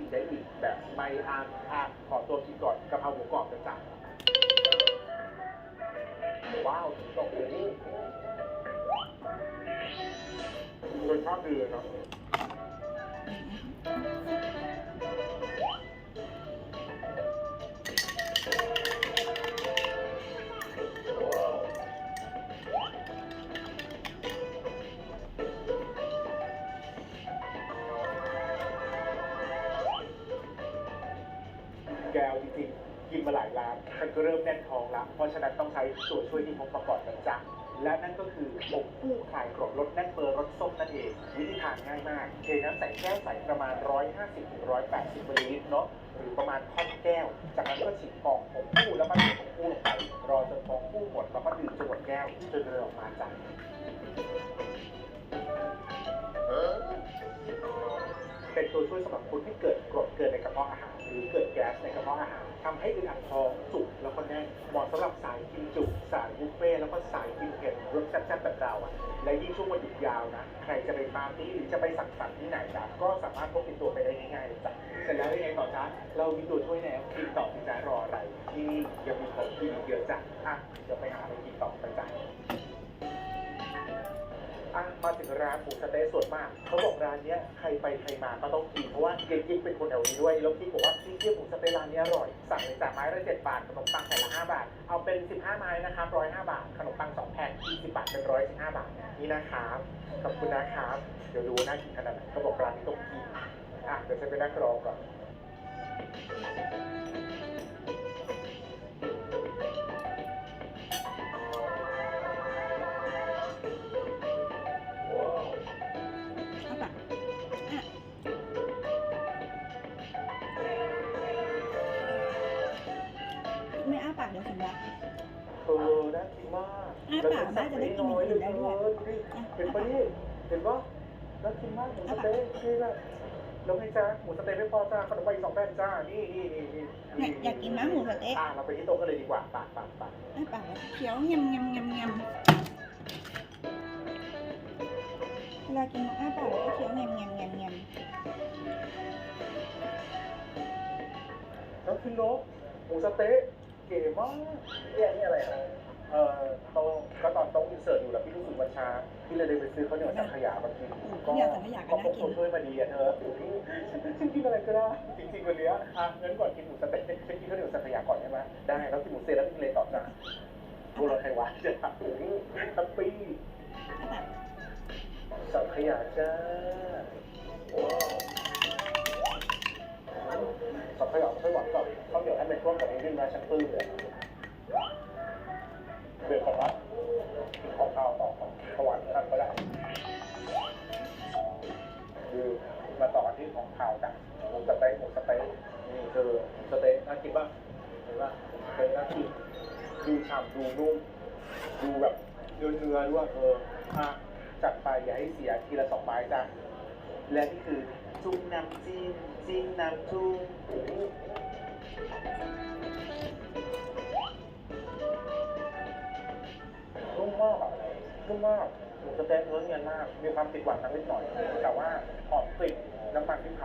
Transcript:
กินได้อีกแบบไม่อาอาขอตัวกินก่อนกะเพราหมูกรอบจะจัดว้าวตกเลยนี่รสชอบเดีเลยเนาะ แก้วจริงๆกินมาหลายร้านมันก็เริ่มแน่นท้องละเพราะฉะนั้นต้องใช้ตัวช่วยที่พกมาก่อนนะจ๊ะและนั่นก็คือผมผู้คลายกรดลดแน่นเบอร์รสส้มนั่นเอง วิธีทานง่ายมากเทน้ำใส่แก้วใส่ประมาณ 150-180มิลลิลิตรเนาะหรือประมาณค่อนแก้ว จากนั้นก็ฉีกฟองผงผู้แล้วก็เทผงผู้ลงไปรอจนฟองผู้หมดแล้วก็ดื่มจนหมดแก้วจนเรือออกมาจ้ะ เป็นตัวช่วยสำหรับคนที่เกิดกรดเกินในกระเพาะอาหาร หรือเกิดแก๊สในกระเพาะอาหารทำให้อึดอัดท้องจุกแล้วก็แน่นเหมาะสำหรับสายกินจุสายบุฟเฟ่แล้วก็สายกินเผ็ดรสแซ่บๆแบบเราอะและยิ่งช่วงวันหยุดยาวนะใครจะไปปาร์ตี้หรือจะไปสังสรรค์ที่ไหนจ้ะก็สามารถพกติดตัวไปได้ง่ายๆจ้ะเสร็จแล้วยังไงต่อจ้ะเรามีตัวช่วยแล้วกินต่อที่จ้ารออะไรที่นี่ยังมีของกินเยอะจ้ะอะเดี๋ยวไปหาอะไรกินต่อไปจ้ะ มาถึงร้านหมูสะเต๊ะส่วนมาก เขาบอกร้านเนี้ยใครไปใครมาก็ต้องกินเพราะว่าเก๊กเป็นคนแถวนี้ด้วยแล้วกิ๊กบอกว่าที่เที่ยวหมูสะเต๊ะร้านนี้อร่อย สั่งเลยจากไม้ละเจ็ดบาทขนมปังแผ่นละห้าบาท เอาเป็นสิบห้าไม้นะครับร้อยห้าบาท ขนมปังสองแผ่นยี่สิบบาทเป็นร้อยสิบห้าบาทนี่นะครับขอบคุณนะครับเดี๋ยวดูน่ากินขนาดไหนเขาบอกร้านนี้ต้องกินอะเดี๋ยวฉันไปนั่งรอก่อน ไม่อ้าปากเดี๋ยวถึงละเออน่ากินมากอะแล้วเปล่าน่าจะได้กินน้อยเหลยได้ด้วยเกินเห็นปะนี่เห็นปะน่ากินมากหมูสะเต๊ะนี่แหละแล้วไงจ้าหมูสะเต๊ะไม่พอจ้าขนมปังอีกสองแผ่นจ้านี่นี่นี่นี่เนี่ยอยากกินนะหมูสะเต๊ะอะเราไปที่โต๊ะกันเลยดีกว่าปากปากปากอ้าปากแล้วเคี้ยวเงียมเงียมเงียมเงียมเวลากินอ้าปากแล้วก็เคี้ยวเงียมเงียมเงียมเงียมแล้วคือนกหมูสะเต๊ะ เก๋มากเนี่ยนี่อะไรครับเออโต๊ะก็ตอนโต๊ะอินเสิร์ตอยู่แล้วพี่รู้สึกวันช้าพี่เลยเดินไปซื้อข้าวเหนียวสังขยามากินก็อยากสังขยาก็ก็น่าพกกิตันช่วยมาดีอะเธอฉันกินอะไรก็ได้จริงๆวันเนี้ยอะงั้นก่อนกินหมูสเต๊ะฉันกินข้าวเหนียวสังขยาก่อนได้ไหมได้แล้วกินหมูเสร็จแล้วกินเลยต่อจ้ะบัวลอยไทยวานจ้ะแฮปปี้อ้าปากสังขยาจ้าสังขยาไม่หวานก่อนข้าวเหนียว ให้มันร่วมกับนิดนึงนะฉันปลื้มเลยเบื่อของวัดกินของข้าวต่อของถวายท่านก็ได้คือมาต่อที่ของข้าวจ้ะหมูสเต๊ะหมูสเต๊ะนี่คือสเต๊ะน่ากินป่ะเห็นป่ะสเต๊ะน่ากินดูฉ่ำดูนุ่มดูแบบเนื้อเนื้อด้วยเอออะจัดไปอย่าให้เสียทีละสองไม้จ้ะและนี่คือจุ้มน้ำจิ้มจิ้มน้ำจุ้ม นุ่มากอะนุ่มมากหนูจะเต๊ะเนื้อเงินมาก มีความติดหวานนิดหน่อย แต่ว่าหอมกลิ่นน้ำมันที่เผา